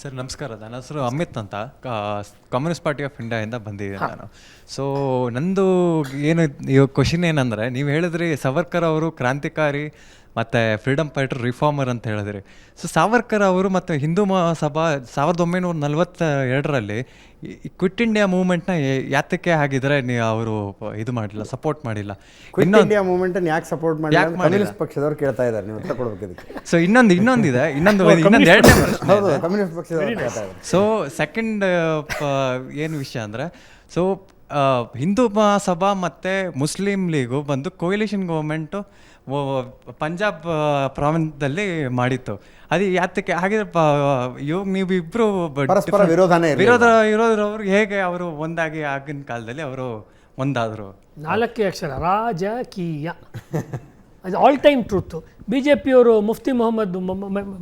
Sir ನಮಸ್ಕಾರ. ನನ್ನ ಹೆಸರು ಅಮಿತ್ ಅಂತ. ಕಮ್ಯುನಿಸ್ಟ್ ಪಾರ್ಟಿ ಆಫ್ ಇಂಡಿಯಾಯಿಂದ ಬಂದಿದ್ದೀನಿ ನಾನು. ಸೊ ನಂದು ಏನು ಇವಾಗ ಕ್ವಶನ್ ಏನಂದರೆ ನೀವು ಹೇಳಿದ್ರಿ ಸವರ್ಕರ್ ಅವರು ಕ್ರಾಂತಿಕಾರಿ ಮತ್ತು ಫ್ರೀಡಮ್ ಫೈಟರ್ ರಿಫಾರ್ಮರ್ ಅಂತ ಹೇಳಿದ್ರಿ. ಸೊ ಸಾವರ್ಕರ್ ಅವರು ಮತ್ತು ಹಿಂದೂ ಮಹಾಸಭಾ ಸಾವಿರದ ಒಂಬೈನೂರ ನಲವತ್ತ ಎರಡರಲ್ಲಿ ಕ್ವಿಟ್ ಇಂಡಿಯಾ ಮೂವ್ಮೆಂಟ್ನ ಯಾತಕ್ಕೆ ಆಗಿದ್ರೆ ನೀವು ಅವರು ಇದು ಮಾಡಿಲ್ಲ ಸಪೋರ್ಟ್ ಮಾಡಿಲ್ಲ. ಕ್ವಿಟ್ ಇಂಡಿಯಾ ಮೂವ್ಮೆಂಟ್ ಯಾಕೆ ಸಪೋರ್ಟ್ ಮಾಡಿ ಯಾಕ್ ಮಾಡಿಲ್ಲ? ಕಮ್ಯುನಿಸ್ಟ್ ಪಕ್ಷದವ್ರು ಕೇಳ್ತಾ ಇದ್ದಾರೆ ನೀವು ಇದಕ್ಕೆ. ಸೊ ಇನ್ನೊಂದು ಇನ್ನೊಂದಿದೆ ಇನ್ನೊಂದು ಇನ್ನೊಂದು ಎರಡನೇ ಪ್ರಶ್ನೆ ಹೌದು ಕಮ್ಯುನಿಸ್ಟ್ ಪಕ್ಷದವ್ರು ಕೇಳ್ತಾ ಇದ್ದಾರೆ. ಸೊ ಸೆಕೆಂಡ್ ಏನು ವಿಷಯ ಅಂದರೆ ಸೊ ಹಿಂದೂ ಮಹಾಸಭಾ ಮತ್ತು ಮುಸ್ಲಿಂ ಲೀಗು ಬಂದು ಕೊಯಿಲೇಷನ್ ಗೌರ್ಮೆಂಟು ಪಂಜಾಬ್ ಪ್ರಾವಿನ್ಸ್ದಲ್ಲಿ ಮಾಡಿತ್ತು. ಅದು ಯಾತಕ್ಕೆ ಹಾಗಿದ್ರೆ ಇವಾಗ ನೀವು ಇಬ್ಬರು ಪರಸ್ಪರ ವಿರೋಧನೇ. ವಿರೋಧ ಇರೋದ್ರವ್ರು ಹೇಗೆ ಅವರು ಒಂದಾಗಿ ಆಗಿನ ಕಾಲದಲ್ಲಿ ಅವರು ಒಂದಾದರು? ನಾಲ್ಕೇ ಅಕ್ಷರ ರಾಜಕೀಯ. ಅದು all time truth B J ಪಿಯವರು ಮುಫ್ತಿ ಮೊಹಮ್ಮದ್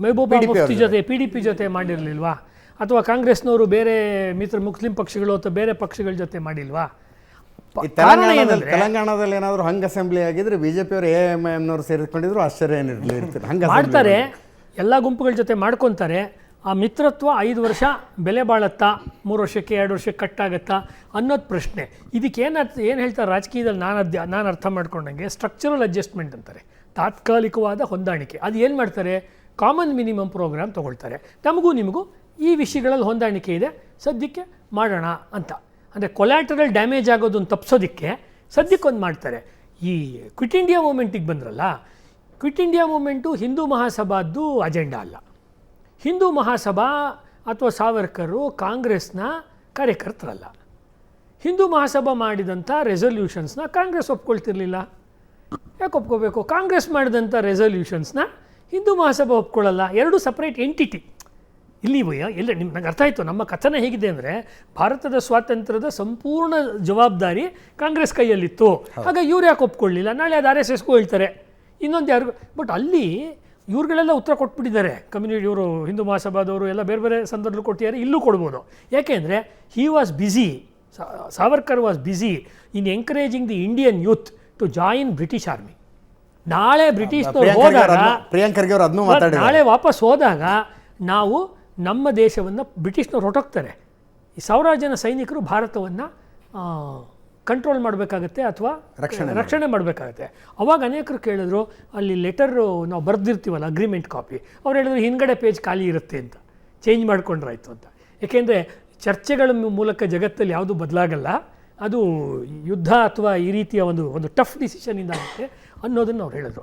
ಮೆಹಬೂಬಾ ಮುಫ್ತಿ ಜೊತೆ ಪಿ ಡಿ ಪಿ ಜೊತೆ ಮಾಡಿರಲಿಲ್ವಾ? ಅಥವಾ ಕಾಂಗ್ರೆಸ್ನವರು ಬೇರೆ ಮಿತ್ರ ಮುಸ್ಲಿಂ ಪಕ್ಷಗಳು ಅಥವಾ ಬೇರೆ ಪಕ್ಷಗಳ ಜೊತೆ ಮಾಡಿಲ್ವಾ? ತೆಲಂಗಾಣದಲ್ಲಿ ಏನಂದ್ರೆ ತೆಲಂಗಾಣದಲ್ಲಿ ಏನಾದರೂ ಹಂಗ ಅಸೆಂಬ್ಲಿ ಆಗಿದ್ರೆ ಬಿಜೆಪಿ ಅವರು ಎ ಎಂ ಎಮ್ನವ್ರು ಸೇರಿಕೊಂಡಿದ್ರು ಆಶ್ಚರ್ಯ ಏನಿರಲಿ ಇರ್ತಾರೆ ಹಂಗ ಮಾಡ್ತಾರೆ. ಎಲ್ಲ ಗುಂಪುಗಳ ಜೊತೆ ಮಾಡ್ಕೊತಾರೆ. ಆ ಮಿತ್ರತ್ವ ಐದು ವರ್ಷ ಬೆಲೆ ಬಾಳತ್ತಾ, ಮೂರು ವರ್ಷಕ್ಕೆ ಎರಡು ವರ್ಷಕ್ಕೆ ಕಟ್ಟಾಗತ್ತಾ ಅನ್ನೋದು ಪ್ರಶ್ನೆ. ಇದಕ್ಕೆ ಏನು ಅರ್ಥ, ಏನು ಹೇಳ್ತಾರೆ ರಾಜಕೀಯದಲ್ಲಿ ನಾನು ಅದ್ಯ, ನಾನು ಅರ್ಥ ಮಾಡ್ಕೊಂಡಂಗೆ ಸ್ಟ್ರಕ್ಚರಲ್ ಅಡ್ಜಸ್ಟ್ಮೆಂಟ್ ಅಂತಾರೆ. ತಾತ್ಕಾಲಿಕವಾದ ಹೊಂದಾಣಿಕೆ. ಅದು ಏನು ಮಾಡ್ತಾರೆ? ಕಾಮನ್ ಮಿನಿಮಮ್ ಪ್ರೋಗ್ರಾಮ್ ತೊಗೊಳ್ತಾರೆ. ನಮಗೂ ನಿಮಗೂ ಈ ವಿಷಯಗಳಲ್ಲಿ ಹೊಂದಾಣಿಕೆ ಇದೆ. ಸದ್ಯಕ್ಕೆ ಮಾಡೋಣ ಅಂತ. ಅಂದರೆ ಕೊಲ್ಯಾಟ್ರಲ್ ಡ್ಯಾಮೇಜ್ ಆಗೋದನ್ನು ತಪ್ಪಿಸೋದಕ್ಕೆ ಸದ್ಯಕ್ಕೊಂದು ಮಾಡ್ತಾರೆ. ಈ ಕ್ವಿಟ್ ಇಂಡಿಯಾ ಮೂಮೆಂಟಿಗೆ ಬಂದ್ರಲ್ಲ ಕ್ವಿಟ್ ಇಂಡಿಯಾ ಮೂಮೆಂಟು ಹಿಂದೂ ಮಹಾಸಭಾದ್ದು ಅಜೆಂಡಾ ಅಲ್ಲ. ಹಿಂದೂ ಮಹಾಸಭಾ ಅಥವಾ ಸಾವರ್ಕರು ಕಾಂಗ್ರೆಸ್ನ ಕಾರ್ಯಕರ್ತರಲ್ಲ. ಹಿಂದೂ ಮಹಾಸಭಾ ಮಾಡಿದಂಥ ರೆಸೊಲ್ಯೂಷನ್ಸ್ನ ಕಾಂಗ್ರೆಸ್ ಒಪ್ಕೊಳ್ತಿರ್ಲಿಲ್ಲ. ಯಾಕೆ ಒಪ್ಕೋಬೇಕು? ಕಾಂಗ್ರೆಸ್ ಮಾಡಿದಂಥ ರೆಸೊಲ್ಯೂಷನ್ಸ್ನ ಹಿಂದೂ ಮಹಾಸಭಾ ಒಪ್ಕೊಳ್ಳಲ್ಲ. ಎರಡು ಸಪ್ರೇಟ್ ಎಂಟಿಟಿ ಇಲ್ಲಿ ಭಯ ಎಲ್ಲ ನಿಮ್ಮ ನನಗೆ ಅರ್ಥ ಆಯಿತು. ನಮ್ಮ ಕಥನ ಹೇಗಿದೆ ಅಂದರೆ ಭಾರತದ ಸ್ವಾತಂತ್ರ್ಯದ ಸಂಪೂರ್ಣ ಜವಾಬ್ದಾರಿ ಕಾಂಗ್ರೆಸ್ ಕೈಯಲ್ಲಿತ್ತು. ಆಗ ಇವ್ರು ಯಾಕೆ ಒಪ್ಕೊಳ್ಳಿಲ್ಲ? ನಾಳೆ ಅದು ಆರ್ ಎಸ್ ಎಸ್ಗೂ ಹೇಳ್ತಾರೆ. ಇನ್ನೊಂದು ಯಾರಿಗೂ ಬಟ್ ಅಲ್ಲಿ ಇವ್ರುಗಳೆಲ್ಲ ಉತ್ತರ ಕೊಟ್ಬಿಟ್ಟಿದ್ದಾರೆ. ಕಮ್ಯುನಿಟಿ ಇವರು ಹಿಂದೂ ಮಹಾಸಭಾದವರು ಎಲ್ಲ ಬೇರೆ ಬೇರೆ ಸಂದರ್ಭದಲ್ಲಿ ಕೊಟ್ಟಿದ್ದಾರೆ ಇಲ್ಲೂ ಕೊಡ್ಬೋದು. ಯಾಕೆಂದರೆ he was busy Savarkar was busy in encouraging the Indian youth to join British army ನಾಳೆ ಬ್ರಿಟಿಷ್ ಹೋದಾಗ ಪ್ರಿಯಾಂಕರ್ಗೆ ಅವ್ರು ನಾಳೆ ವಾಪಸ್ ಹೋದಾಗ ನಾವು ನಮ್ಮ ದೇಶವನ್ನು ಬ್ರಿಟಿಷ್ನವ್ರು ಹೊರಟೋಗ್ತಾರೆ. ಈ ಸಾವಿರಾರು ಜನ ಸೈನಿಕರು ಭಾರತವನ್ನು ಕಂಟ್ರೋಲ್ ಮಾಡಬೇಕಾಗತ್ತೆ ಅಥವಾ ರಕ್ಷಣೆ ರಕ್ಷಣೆ ಮಾಡಬೇಕಾಗತ್ತೆ. ಅವಾಗ ಅನೇಕರು ಕೇಳಿದ್ರು ಅಲ್ಲಿ ಲೆಟರು ನಾವು ಬರೆದಿರ್ತೀವಲ್ಲ ಅಗ್ರಿಮೆಂಟ್ ಕಾಪಿ ಅವ್ರು ಹೇಳಿದ್ರು ಹಿಂದ್ಗಡೆ ಪೇಜ್ ಖಾಲಿ ಇರುತ್ತೆ ಅಂತ. ಚೇಂಜ್ ಮಾಡ್ಕೊಂಡ್ರಾಯ್ತು ಅಂತ. ಏಕೆಂದರೆ ಚರ್ಚೆಗಳ ಮೂಲಕ ಜಗತ್ತಲ್ಲಿ ಯಾವುದು ಬದಲಾಗಲ್ಲ ಅದು ಯುದ್ಧ ಅಥವಾ ಈ ರೀತಿಯ ಒಂದು ಒಂದು ಟಫ್ ಡಿಸಿಷನಿಂದ ಆಗುತ್ತೆ ಅನ್ನೋದನ್ನು ಅವ್ರು ಹೇಳಿದ್ರು.